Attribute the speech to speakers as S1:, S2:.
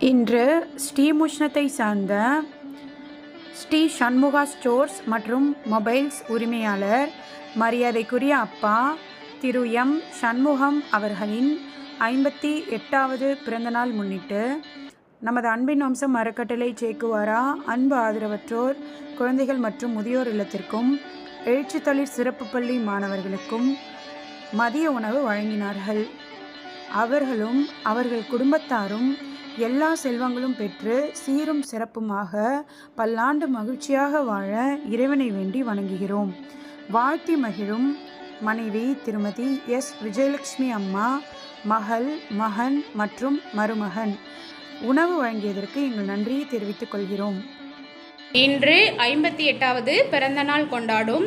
S1: இன்று ஸ்ரீமுஷ்ணத்தை சார்ந்த ஸ்ரீ சண்முகா ஸ்டோர்ஸ் மற்றும் மொபைல்ஸ் உரிமையாளர் மரியாதைக்குரிய அப்பா திரு எம். சண்முகம் அவர்களின் ஐம்பத்தி எட்டாவது பிறந்தநாள் முன்னிட்டு நமது அன்பின் வம்சம் அறக்கட்டளை சேக்குவாரா? அன்பு ஆதரவற்றோர் குழந்தைகள் மற்றும் முதியோர் இல்லத்திற்கும் எழுச்சித்தளிர் சிறப்பு பள்ளி மாணவர்களுக்கும் மதிய உணவு வழங்கினார்கள். அவர்களும் அவர்கள் குடும்பத்தாரும் எல்லா செல்வங்களும் பெற்று சீரும் சிறப்புமாக பல்லாண்டு மகிழ்ச்சியாக வாழ இறைவனை வேண்டி வணங்குகிறோம். வாழ்த்தி மகிழும் மனைவி திருமதி எஸ். விஜயலட்சுமி அம்மா மகள் மகன் மற்றும் மருமகன். உணவு வழங்கியதற்கு எங்கள் நன்றியை தெரிவித்துக் கொள்கிறோம்.
S2: இன்று ஐம்பத்தி எட்டாவது பிறந்தநாள் கொண்டாடும்